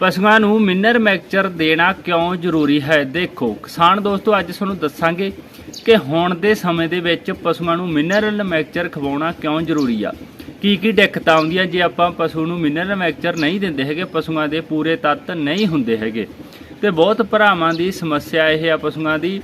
ਪਸ਼ੂਆਂ ਨੂੰ ਮਿਨਰ ਮੈਕਚਰ ਦੇਣਾ ਕਿਉਂ ਜ਼ਰੂਰੀ ਹੈ? ਦੇਖੋ, ਕਿਸਾਨ ਦੋਸਤੋ, ਅੱਜ ਤੁਹਾਨੂੰ ਦੱਸਾਂਗੇ ਕਿ ਹੁਣ ਦੇ ਸਮੇਂ ਦੇ ਵਿੱਚ ਪਸ਼ੂਆਂ ਨੂੰ ਮਿਨਰਲ ਮੈਕਚਰ ਖਵਾਉਣਾ ਕਿਉਂ ਜ਼ਰੂਰੀ ਆ? ਕੀ ਕੀ ਦਿੱਕਤਾਂ ਆਉਂਦੀਆਂ ਜੇ ਆਪਾਂ ਪਸ਼ੂ ਨੂੰ ਮਿਨਰਲ ਮੈਕਚਰ ਨਹੀਂ ਦਿੰਦੇ ਹੈਗੇ, ਪਸ਼ੂਆਂ ਦੇ ਪੂਰੇ ਤੱਤ ਨਹੀਂ ਹੁੰਦੇ ਹੈਗੇ? ਤੇ ਬਹੁਤ ਭਰਾਵਾਂ ਦੀ ਸਮੱਸਿਆ ਇਹ ਆ ਪਸ਼ੂਆਂ ਦੀ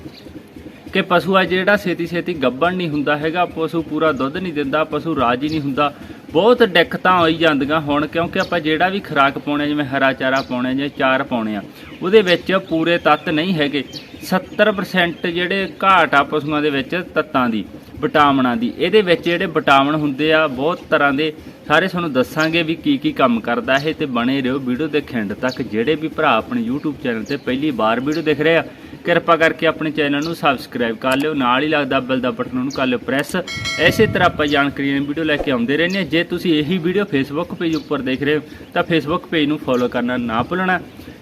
ਕਿ ਪਸ਼ੂ ਆ ਜਿਹੜਾ ਛੇਤੀ ਛੇਤੀ ਗੱਬਣ ਨਹੀਂ ਹੁੰਦਾ ਹੈਗਾ, ਪਸ਼ੂ ਪੂਰਾ ਦੁੱਧ ਨਹੀਂ ਦਿੰਦਾ, ਪਸ਼ੂ ਰਾਜੀ ਨਹੀਂ ਹੁੰਦਾ। ਬਹੁਤ ਦਿੱਕਤਾਂ ਹੋਈ ਜਾਂਦੀਆਂ ਹੁਣ, ਕਿਉਂਕਿ ਆਪਾਂ ਜਿਹੜਾ ਵੀ ਖੁਰਾਕ ਪਾਉਣੇ ਜਿਵੇਂ ਹਰਾ ਚਾਰਾ ਪਾਉਣੇ ਜਾਂ ਚਾਰ ਪਾਉਣੇ ਆ, ਉਹਦੇ ਵਿੱਚ ਪੂਰੇ ਤੱਤ ਨਹੀਂ ਹੈਗੇ। 70% ਜਿਹੜੇ ਘਾਟ ਆ ਪਸ਼ੂਆਂ ਦੇ ਵਿੱਚ ਤੱਤਾਂ ਦੀ, ਵਿਟਾਮਿਨਾਂ ਦੀ। ਇਹਦੇ ਵਿੱਚ ਜਿਹੜੇ ਵਿਟਾਮਿਨ ਹੁੰਦੇ ਆ, ਬਹੁਤ ਤਰ੍ਹਾਂ ਦੇ, ਸਾਰੇ ਤੁਹਾਨੂੰ ਦੱਸਾਂਗੇ ਵੀ ਕੀ ਕੀ ਕੰਮ ਕਰਦਾ ਇਹ ਤੇ ਬਣੇ ਰਹੋ ਵੀਡੀਓ ਦੇ ਖਿੰਡ ਤੱਕ। ਜਿਹੜੇ ਵੀ ਭਰਾ ਆਪਣੇ YouTube ਚੈਨਲ ਤੇ ਪਹਿਲੀ ਵਾਰ ਵੀਡੀਓ ਦੇਖ ਰਹੇ ਆ ਕਿਰਪਾ ਕਰਕੇ ਆਪਣੇ ਚੈਨਲ ਨੂੰ ਸਬਸਕ੍ਰਾਈਬ ਕਰ ਲਿਓ। ਨਾਲ ਹੀ ਲੱਗਦਾ ਬੈਲ ਦਾ ਬਟਨ ਉਹਨੂੰ ਕਰ ਲਿਓ ਪ੍ਰੈਸ। ਐਸੇ ਤਰ੍ਹਾਂ ਆਪਾਂ ਜਾਣਕਾਰੀ ਦੀ ਵੀਡੀਓ ਲੈ ਕੇ ਆਉਂਦੇ ਰਹਿੰਦੇ ਹਾਂ। ਜੇ ਤੁਸੀਂ ਇਹੀ ਵੀਡੀਓ ਫੇਸਬੁੱਕ ਪੇਜ ਉੱਪਰ ਦੇਖ ਰਹੇ ਹੋ, ਤਾਂ ਫੇਸਬੁੱਕ ਪੇਜ ਨੂੰ ਫੋਲੋ ਕਰਨਾ ਨਾ ਭੁੱਲਣਾ।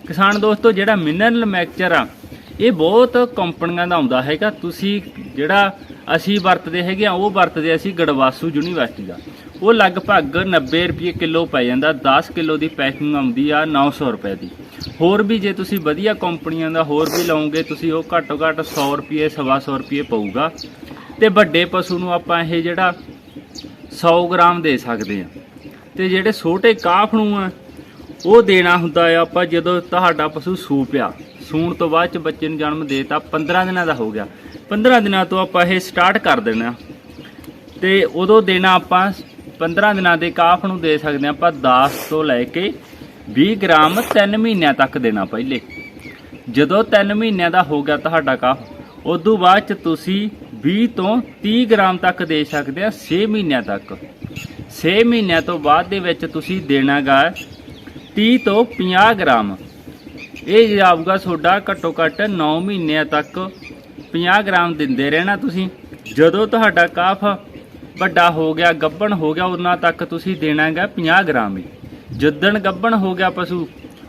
ਕਿਸਾਨ ਦੋਸਤੋ, ਜਿਹੜਾ ਮਿਨਰਲ ਮੈਕਚਰ ਆ, ਇਹ ਬਹੁਤ ਕੰਪਨੀਆਂ ਦਾ ਆਉਂਦਾ ਹੈਗਾ। ਤੁਸੀਂ ਜਿਹੜਾ ਅਸੀਂ ਵਰਤਦੇ ਹੈਗੇ ਆ, ਉਹ ਵਰਤਦੇ ਅਸੀਂ ਗੜਵਾਸੂ ਯੂਨੀਵਰਸਿਟੀ ਦਾ। ਉਹ ਲਗਭਗ 90 ਰੁਪਏ ਕਿਲੋ ਪੈ ਜਾਂਦਾ। 10 ਕਿਲੋ ਦੀ ਪੈਕਿੰਗ ਆਉਂਦੀ ਆ 900 ਰੁਪਏ ਦੀ। ਹੋਰ ਵੀ ਜੇ ਤੁਸੀਂ ਵਧੀਆ ਕੰਪਨੀਆਂ ਦਾ ਹੋਰ ਵੀ ਲਓਗੇ, ਤੁਸੀਂ ਉਹ ਘੱਟੋ ਘੱਟ 100 ਰੁਪਏ 125 ਰੁਪਏ ਪਊਗਾ। ਤੇ ਵੱਡੇ ਪਸ਼ੂ ਨੂੰ ਆਪਾਂ ਇਹ ਜਿਹੜਾ 100 ਗ੍ਰਾਮ ਦੇ ਸਕਦੇ ਆ ਤੇ ਜਿਹੜੇ ਛੋਟੇ ਕਾਫ ਨੂੰ ਆ, ਉਹ ਦੇਣਾ ਹੁੰਦਾ ਆ ਆਪਾਂ ਜਦੋਂ ਤੁਹਾਡਾ ਪਸ਼ੂ ਸੂ ਪਿਆ। ਸੂਣ ਤੋਂ ਬਾਅਦ ਚ ਬੱਚੇ ਨੂੰ ਜਨਮ ਦੇਤਾ 15 ਦਿਨਾਂ ਦਾ ਹੋ ਗਿਆ। 15 ਦਿਨਾਂ ਤੋਂ ਆਪਾਂ ਇਹ ਸਟਾਰਟ ਕਰ ਦੇਣਾ। ਤੇ ਉਦੋਂ ਦੇਣਾ ਆਪਾਂ 15 ਦਿਨਾਂ ਦੇ ਕਾਫ ਨੂੰ ਦੇ ਸਕਦੇ ਹਾਂ ਆਪਾਂ 10 ਤੋਂ ਲੈ ਕੇ 20 ਗ੍ਰਾਮ 3 ਮਹੀਨਿਆਂ ਤੱਕ ਦੇਣਾ ਪਹਿਲੇ। ਜਦੋਂ 3 ਮਹੀਨਿਆਂ ਦਾ ਹੋ ਗਿਆ ਤੁਹਾਡਾ ਕਾਫ ਉਦੋਂ ਬਾਅਦ ਚ ਤੁਸੀਂ 20 ਤੋਂ 30 ਗ੍ਰਾਮ ਤੱਕ ਦੇ ਸਕਦੇ ਆ 6 ਮਹੀਨਿਆਂ ਤੱਕ। 6 ਮਹੀਨਿਆਂ ਤੋਂ ਬਾਅਦ ਦੇ ਵਿੱਚ ਤੁਸੀਂ ਦੇਣਾਗਾ 30 ਤੋਂ 50 ਗ੍ਰਾਮ। ਇਹ ਆਊਗਾ ਤੁਹਾਡਾ ਘੱਟੋ ਘੱਟ 9 ਮਹੀਨਿਆਂ ਤੱਕ 50 ਗ੍ਰਾਮ ਦਿੰਦੇ ਰਹਿਣਾ ਤੁਸੀਂ। ਜਦੋਂ ਤੁਹਾਡਾ ਕਾਫ ਵੱਡਾ ਹੋ ਗਿਆ ਗੱਭਣ ਹੋ ਗਿਆ, ਉਹਨਾਂ ਤੱਕ ਤੁਸੀਂ ਦੇਣਾਗਾ 50 ਗ੍ਰਾਮ ਹੀ। ਜਿੱਦਣ ਗੱਭਣ ਹੋ ਗਿਆ ਪਸ਼ੂ,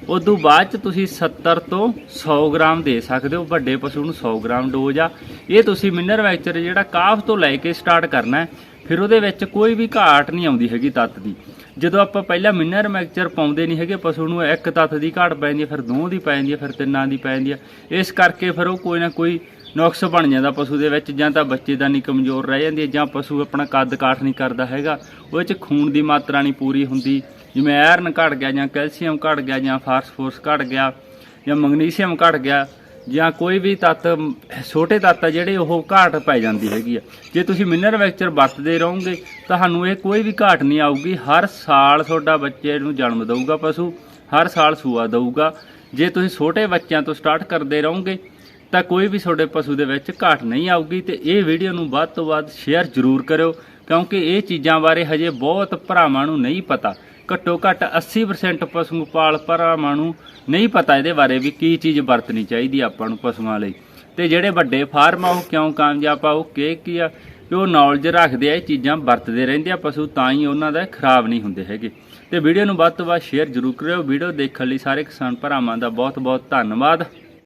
ਉਦੋਂ ਬਾਅਦ ਚ ਤੁਸੀਂ 70 ਤੋਂ 100 ਗ੍ਰਾਮ ਦੇ ਸਕਦੇ ਹੋ, ਵੱਡੇ ਪਸ਼ੂ ਨੂੰ 100 ਗ੍ਰਾਮ ਡੋਜ਼ ਆ। ਇਹ ਤੁਸੀਂ ਮਿਨਰ ਵੈਕਚਰ ਜਿਹੜਾ ਕਾਫ ਤੋਂ ਲੈ ਕੇ ਸਟਾਰਟ ਕਰਨਾ ਹੈ, ਫਿਰ ਉਹਦੇ ਵਿੱਚ ਕੋਈ ਵੀ ਘਾਟ ਨਹੀਂ ਆਉਂਦੀ ਹੈਗੀ ਤੱਤ ਦੀ। ਜਦੋਂ ਆਪਾਂ ਪਹਿਲਾਂ ਮਿਨਰ ਮੈਕਚਰ ਪਾਉਂਦੇ ਨਹੀਂ ਹੈਗੇ, ਪਸ਼ੂ ਨੂੰ ਇੱਕ ਤੱਤ ਦੀ ਘਾਟ ਪੈ ਜਾਂਦੀ ਹੈ, ਫਿਰ ਦੋ ਦੀ ਪੈ ਜਾਂਦੀ ਹੈ, ਫਿਰ ਤਿੰਨਾਂ ਦੀ ਪੈ ਜਾਂਦੀ ਹੈ। ਇਸ ਕਰਕੇ ਫਿਰ ਉਹ ਕੋਈ ਨਾ ਕੋਈ ਨੁਕਸ ਬਣ ਜਾਂਦਾ ਪਸ਼ੂ ਦੇ ਵਿੱਚ, ਜਾਂ ਤਾਂ ਬੱਚੇਦਾਨੀ ਕਮਜ਼ੋਰ ਰਹਿ ਜਾਂਦੀ ਹੈ ਜਾਂ ਪਸ਼ੂ ਆਪਣਾ ਕੱਦ ਕਾਠ ਨਹੀਂ ਕਰਦਾ ਹੈਗਾ। ਉਹਦੇ ਚ ਖੂਨ ਦੀ ਮਾਤਰਾ ਨਹੀਂ ਪੂਰੀ ਹੁੰਦੀ। ਜਿਵੇਂ ਆਇਰਨ ਘਟ ਗਿਆ ਜਾਂ ਕੈਲਸ਼ੀਅਮ ਘਟ ਗਿਆ ਜਾਂ ਫਾਸਫੋਰਸ ਘਟ ਗਿਆ ਜਾਂ ਮੈਗਨੀਸ਼ੀਅਮ ਘਟ ਗਿਆ ਜਾਂ ਕੋਈ ਵੀ ਤੱਤ, ਛੋਟੇ ਤੱਤ ਆ ਜਿਹੜੇ ਉਹ ਘਾਟ ਪੈ ਜਾਂਦੀ ਹੈਗੀ ਆ। ਜੇ ਤੁਸੀਂ ਮਿਨਰਲ ਵੈਕਚਰ ਵਰਤਦੇ ਰਹੋਗੇ, ਤੁਹਾਨੂੰ ਇਹ ਕੋਈ ਵੀ ਘਾਟ ਨਹੀਂ ਆਊਗੀ। ਹਰ ਸਾਲ ਤੁਹਾਡਾ ਬੱਚੇ ਨੂੰ ਜਨਮ ਦਊਗਾ ਪਸ਼ੂ, ਹਰ ਸਾਲ ਸੂਆ ਦਊਗਾ। ਜੇ ਤੁਸੀਂ ਛੋਟੇ ਬੱਚਿਆਂ ਤੋਂ ਸਟਾਰਟ ਕਰਦੇ ਰਹੋਗੇ, ਤਾਂ ਕੋਈ ਵੀ ਤੁਹਾਡੇ ਪਸ਼ੂ ਦੇ ਵਿੱਚ ਘਾਟ ਨਹੀਂ ਆਊਗੀ ਤੇ ਇਹ ਵੀਡੀਓ ਨੂੰ ਵੱਧ ਤੋਂ ਵੱਧ ਸ਼ੇਅਰ ਜ਼ਰੂਰ ਕਰਿਓ, ਕਿਉਂਕਿ ਇਹ ਚੀਜ਼ਾਂ ਬਾਰੇ ਹਜੇ ਬਹੁਤ ਭਰਾਵਾਂ ਨੂੰ ਨਹੀਂ ਪਤਾ। ਘੱਟੋ ਘੱਟ 80% ਪਸ਼ੂ ਪਾਲ ਭਰਾਵਾਂ ਨੂੰ ਨਹੀਂ ਪਤਾ ਇਹਦੇ ਬਾਰੇ ਵੀ ਕੀ ਚੀਜ਼ ਵਰਤਣੀ ਚਾਹੀਦੀ ਆਪਾਂ ਨੂੰ ਪਸ਼ੂਆਂ ਲਈ। ਤੇ ਜਿਹੜੇ ਵੱਡੇ ਫਾਰਮ ਆ, ਉਹ ਕਿਉਂ ਕਾਮਯਾਬ ਆ, ਉਹ ਕੀ ਕੀ ਆ? ਕਿ ਉਹ ਨੌਲੇਜ ਰੱਖਦੇ ਆ, ਇਹ ਚੀਜ਼ਾਂ ਵਰਤਦੇ ਰਹਿੰਦੇ ਆ ਪਸ਼ੂ, ਤਾਂ ਹੀ ਉਹਨਾਂ ਦਾ ਖਰਾਬ ਨਹੀਂ ਹੁੰਦੇ ਹੈਗੇ। ਤੇ ਵੀਡੀਓ ਨੂੰ ਵੱਧ ਤੋਂ ਵੱਧ ਸ਼ੇਅਰ ਜ਼ਰੂਰ ਕਰਿਓ। ਵੀਡੀਓ ਦੇਖਣ ਲਈ ਸਾਰੇ ਕਿਸਾਨ ਭਰਾਵਾਂ ਦਾ ਬਹੁਤ ਬਹੁਤ ਧੰਨਵਾਦ।